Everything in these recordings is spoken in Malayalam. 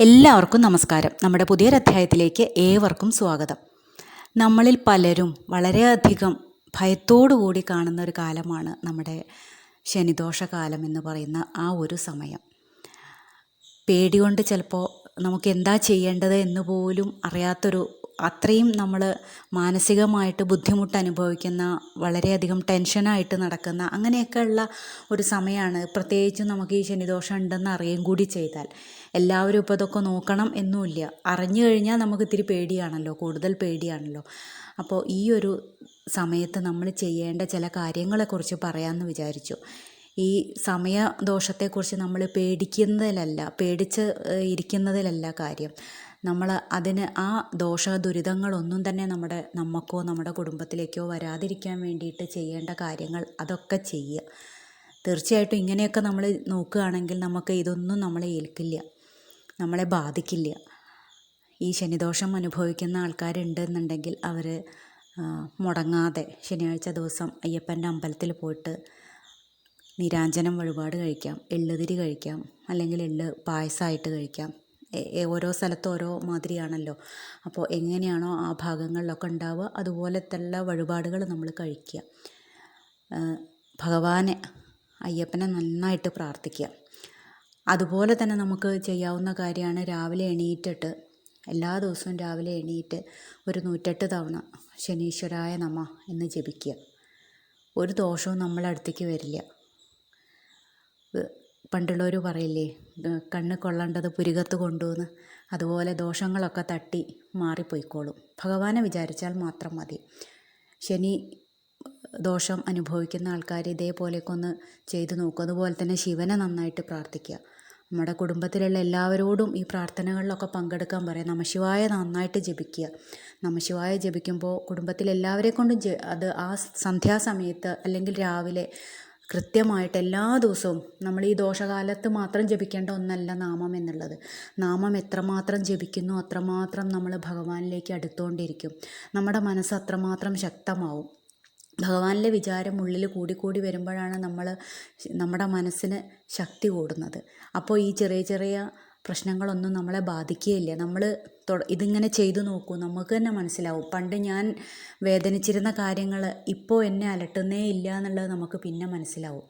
എല്ലാവർക്കും നമസ്കാരം. നമ്മുടെ പുതിയൊരധ്യായത്തിലേക്ക് ഏവർക്കും സ്വാഗതം. നമ്മളിൽ പലരും വളരെയധികം കൂടി കാണുന്ന ഒരു കാലമാണ് നമ്മുടെ ശനിദോഷകാലം എന്ന് പറയുന്ന ആ ഒരു സമയം. പേടികൊണ്ട് ചിലപ്പോൾ നമുക്ക് എന്താ ചെയ്യേണ്ടത് എന്ന് പോലും അറിയാത്തൊരു അത്രയും നമ്മൾ മാനസികമായിട്ട് ബുദ്ധിമുട്ട് അനുഭവിക്കുന്ന വളരെയധികം ടെൻഷനായിട്ട് നടക്കുന്ന അങ്ങനെയൊക്കെയുള്ള ഒരു സമയമാണ്. പ്രത്യേകിച്ചും നമുക്ക് ഈ ശനിദോഷം ഉണ്ടെന്ന് അറിയുകയും കൂടി ചെയ്താൽ. എല്ലാവരും ഇപ്പോൾ ഇതൊക്കെ നോക്കണം എന്നുമില്ല അറിഞ്ഞു കഴിഞ്ഞാൽ നമുക്ക് ഇത്തിരി പേടിയാണല്ലോ കൂടുതൽ പേടിയാണല്ലോ. അപ്പോൾ ഈ ഒരു സമയത്ത് നമ്മൾ ചെയ്യേണ്ട ചില കാര്യങ്ങളെക്കുറിച്ച് പറയാമെന്ന് വിചാരിച്ചു. ഈ സമയ ദോഷത്തെക്കുറിച്ച് നമ്മൾ പേടിക്കുന്നതിലല്ല പേടിച്ച് ഇരിക്കുന്നതിലല്ല കാര്യം. നമ്മൾ അതിന് ആ ദോഷ ദുരിതങ്ങളൊന്നും തന്നെ നമ്മുടെ നമുക്കോ നമ്മുടെ കുടുംബത്തിലേക്കോ വരാതിരിക്കാൻ വേണ്ടിയിട്ട് ചെയ്യേണ്ട കാര്യങ്ങൾ അതൊക്കെ ചെയ്യുക. തീർച്ചയായിട്ടും ഇങ്ങനെയൊക്കെ നമ്മൾ നോക്കുകയാണെങ്കിൽ നമുക്ക് ഇതൊന്നും നമ്മളെ ഏൽക്കില്ല നമ്മളെ ബാധിക്കില്ല. ഈ ശനിദോഷം അനുഭവിക്കുന്ന ആൾക്കാരുണ്ടെന്നുണ്ടെങ്കിൽ അവർ മുടങ്ങാതെ ശനിയാഴ്ച ദിവസം അയ്യപ്പന്റെ അമ്പലത്തിൽ പോയിട്ട് നിരാഞ്ജനം വഴിപാട് കഴിക്കാം എള്ളുതിരി കഴിക്കാം അല്ലെങ്കിൽ എള്ള് പായസമായിട്ട് കഴിക്കാം. ഓരോ സ്ഥലത്ത് ഓരോ മാതിരിയാണല്ലോ. അപ്പോൾ എങ്ങനെയാണോ ആ ഭാഗങ്ങളിലൊക്കെ ഉണ്ടാവുക അതുപോലത്തുള്ള വഴിപാടുകൾ നമ്മൾ കഴിക്കുക. ഭഗവാനെ അയ്യപ്പനെ നന്നായിട്ട് പ്രാർത്ഥിക്കുക. അതുപോലെ തന്നെ നമുക്ക് ചെയ്യാവുന്ന കാര്യമാണ് രാവിലെ എണീറ്റിട്ട് എല്ലാ ദിവസവും രാവിലെ എണീറ്റ് ഒരു നൂറ്റെട്ട് തവണ ശനീശ്വരായ നമ എന്ന് ജപിക്കുക. ഒരു ദോഷവും നമ്മളടുത്തേക്ക് വരില്ല. പണ്ടുള്ളവർ പറയില്ലേ കണ്ണ് കൊള്ളേണ്ടത് പുരികത്ത് കൊണ്ടുവന്ന് അതുപോലെ ദോഷങ്ങളൊക്കെ തട്ടി മാറിപ്പോയിക്കോളും. ഭഗവാനെ വിചാരിച്ചാൽ മാത്രം മതി. ശനി ദോഷം അനുഭവിക്കുന്ന ആൾക്കാർ ഇതേപോലെയൊക്കെ ഒന്ന് ചെയ്തു നോക്കും. അതുപോലെ തന്നെ ശിവനെ നന്നായിട്ട് പ്രാർത്ഥിക്കുക. നമ്മുടെ കുടുംബത്തിലുള്ള എല്ലാവരോടും ഈ പ്രാർത്ഥനകളിലൊക്കെ പങ്കെടുക്കാൻ പറയാം. നമശിവായ നന്നായിട്ട് ജപിക്കുക. നമശിവായ ജപിക്കുമ്പോൾ കുടുംബത്തിലെല്ലാവരെ കൊണ്ടും അത് ആ സന്ധ്യാസമയത്ത് അല്ലെങ്കിൽ രാവിലെ കൃത്യമായിട്ട് എല്ലാ ദിവസവും നമ്മൾ ഈ ദോഷകാലത്ത് മാത്രം ജപിക്കേണ്ട ഒന്നല്ല നാമം എന്നുള്ളത്. നാമം എത്രമാത്രം ജപിക്കുന്നു അത്രമാത്രം നമ്മൾ ഭഗവാനിലേക്ക് അടുത്തുകൊണ്ടിരിക്കും നമ്മുടെ മനസ്സ് അത്രമാത്രം ശക്തമാവും. ഭഗവാനിലെ വിചാരം ഉള്ളിൽ കൂടിക്കൂടി വരുമ്പോഴാണ് നമ്മൾ നമ്മുടെ മനസ്സിന് ശക്തി കൂടുന്നത്. അപ്പോൾ ഈ ചെറിയ ചെറിയ പ്രശ്നങ്ങളൊന്നും നമ്മളെ ബാധിക്കുകയില്ല. നമ്മൾ ഇതിങ്ങനെ ചെയ്തു നോക്കൂ. നമുക്ക് തന്നെ മനസ്സിലാവും. പണ്ട് ഞാൻ വേദനിച്ചിരുന്ന കാര്യങ്ങൾ ഇപ്പോൾ എന്നെ അലട്ടുന്നേ ഇല്ല എന്നുള്ളത് നമുക്ക് പിന്നെ മനസ്സിലാവും.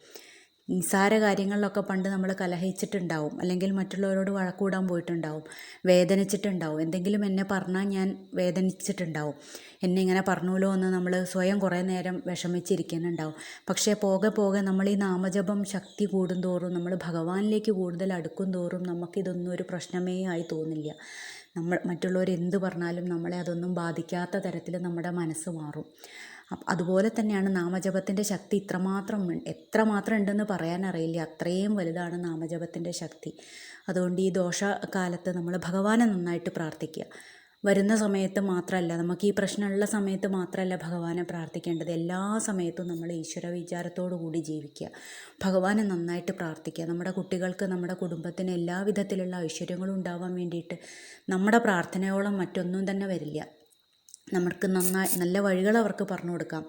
നിസ്സാര കാര്യങ്ങളിലൊക്കെ പണ്ട് നമ്മൾ കലഹിച്ചിട്ടുണ്ടാവും. അല്ലെങ്കിൽ മറ്റുള്ളവരോട് വഴക്കൂടാൻ പോയിട്ടുണ്ടാവും. വേദനിച്ചിട്ടുണ്ടാവും. എന്തെങ്കിലും എന്നെ പറഞ്ഞാൽ ഞാൻ വേദനിച്ചിട്ടുണ്ടാവും. എന്നെ ഇങ്ങനെ പറഞ്ഞുല്ലോ എന്ന് നമ്മൾ സ്വയം കുറേ നേരം വിഷമിച്ചിരിക്കുന്നുണ്ടാവും. പക്ഷേ പോകെ പോകെ നമ്മൾ ഈ നാമജപം ശക്തി കൂടുന്തോറും നമ്മൾ ഭഗവാനിലേക്ക് കൂടുതൽ അടുക്കും തോറും നമുക്കിതൊന്നും ഒരു പ്രശ്നമേ ആയി തോന്നില്ല. നമ്മൾ മറ്റുള്ളവർ എന്ത് പറഞ്ഞാലും നമ്മളെ അതൊന്നും ബാധിക്കാത്ത തരത്തിൽ നമ്മുടെ മനസ്സ് മാറും. അതുപോലെ തന്നെയാണ് നാമജപത്തിന്റെ ശക്തി ഇത്രമാത്രം എത്രമാത്രം ഉണ്ടെന്ന് പറയാനറിയില്ല അത്രയും വലുതാണ് നാമജപത്തിന്റെ ശക്തി. അതുകൊണ്ട് ഈ ദോഷകാലത്ത് നമ്മൾ ഭഗവാനെ നന്നായിട്ട് പ്രാർത്ഥിക്കുക. വരുന്ന സമയത്ത് മാത്രമല്ല നമുക്ക് ഈ പ്രശ്നമുള്ള സമയത്ത് മാത്രമല്ല ഭഗവാനെ പ്രാർത്ഥിക്കേണ്ടത്. എല്ലാ സമയത്തും നമ്മൾ ഈശ്വര വിചാരത്തോടു കൂടി ജീവിക്കുക. ഭഗവാനെ നന്നായിട്ട് പ്രാർത്ഥിക്കുക. നമ്മുടെ കുട്ടികൾക്ക് നമ്മുടെ കുടുംബത്തിന് എല്ലാ വിധത്തിലുള്ള ഐശ്വര്യങ്ങളും ഉണ്ടാവാൻ വേണ്ടിയിട്ട് നമ്മുടെ പ്രാർത്ഥനയോളം മറ്റൊന്നും തന്നെ വരില്ല. നമുക്ക് നന്നായി നല്ല വഴികൾ അവർക്ക് പറഞ്ഞു കൊടുക്കാം.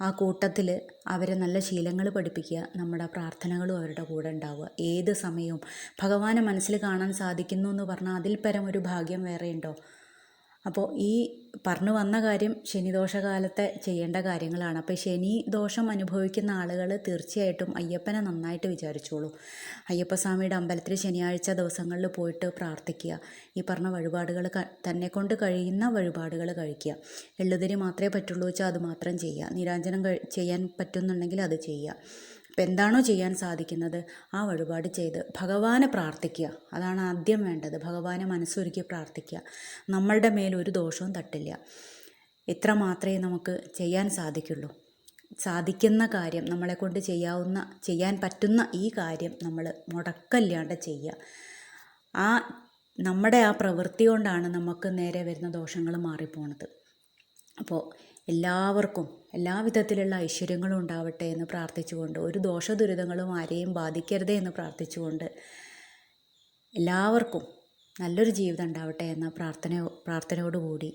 ആ കൂട്ടത്തിൽ അവരെ നല്ല ശീലങ്ങൾ പഠിപ്പിക്കുക. നമ്മുടെ പ്രാർത്ഥനകളും അവരുടെ കൂടെ ഉണ്ടാവുക. ഏത് സമയവും ഭഗവാനെ മനസ്സിൽ കാണാൻ സാധിക്കുന്നു എന്ന് പറഞ്ഞാൽ അതിൽ പരം ഒരു ഭാഗ്യം വേറെയുണ്ടോ? അപ്പോൾ ഈ പറഞ്ഞു വന്ന കാര്യം ശനിദോഷകാലത്തെ ചെയ്യേണ്ട കാര്യങ്ങളാണ്. അപ്പോൾ ശനി ദോഷം അനുഭവിക്കുന്ന ആളുകൾ തീർച്ചയായിട്ടും അയ്യപ്പനെ നന്നായിട്ട് വിചാരിച്ചോളൂ. അയ്യപ്പസ്വാമിയുടെ അമ്പലത്തിൽ ശനിയാഴ്ച ദിവസങ്ങളിൽ പോയിട്ട് പ്രാർത്ഥിക്കുക. ഈ പറഞ്ഞ വഴിപാടുകൾ തന്നെ കൊണ്ട് കഴിയുന്ന വഴിപാടുകൾ കഴിക്കുക. എള്ളുതിരി മാത്രമേ പറ്റുള്ളൂ വെച്ചാൽ അത് മാത്രം ചെയ്യുക. നിരാഞ്ജനം ചെയ്യാൻ പറ്റുന്നുണ്ടെങ്കിൽ അത് ചെയ്യുക. അപ്പം എന്താണോ ചെയ്യാൻ സാധിക്കുന്നത് ആ വഴിപാട് ചെയ്ത് ഭഗവാനെ പ്രാർത്ഥിക്കുക. അതാണ് ആദ്യം വേണ്ടത്. ഭഗവാനെ മനസ്സൊരുക്കി പ്രാർത്ഥിക്കുക. നമ്മളുടെ മേൽ ഒരു ദോഷവും തട്ടില്ല. ഇത്ര മാത്രമേ നമുക്ക് ചെയ്യാൻ സാധിക്കുള്ളൂ. സാധിക്കുന്ന കാര്യം നമ്മളെക്കൊണ്ട് ചെയ്യാവുന്ന ചെയ്യാൻ പറ്റുന്ന ഈ കാര്യം നമ്മൾ മുടക്കല്ലാണ്ട് ചെയ്യുക. ആ നമ്മുടെ ആ പ്രവൃത്തി കൊണ്ടാണ് നമുക്ക് നേരെ വരുന്ന ദോഷങ്ങൾ മാറിപ്പോണത്. അപ്പോൾ എല്ലാവർക്കും എല്ലാവിധത്തിലുള്ള ഐശ്വര്യങ്ങളും ഉണ്ടാവട്ടെ എന്ന് പ്രാർത്ഥിച്ചുകൊണ്ട് ഒരു ദോഷ ദുരിതങ്ങളും ആരെയും ബാധിക്കരുതേ എന്ന് പ്രാർത്ഥിച്ചുകൊണ്ട് എല്ലാവർക്കും നല്ലൊരു ജീവിതം ഉണ്ടാവട്ടെ എന്ന പ്രാർത്ഥന പ്രാർത്ഥനയോടുകൂടി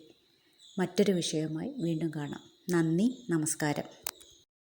മറ്റൊരു വിഷയവുമായി വീണ്ടും കാണാം. നന്ദി നമസ്കാരം.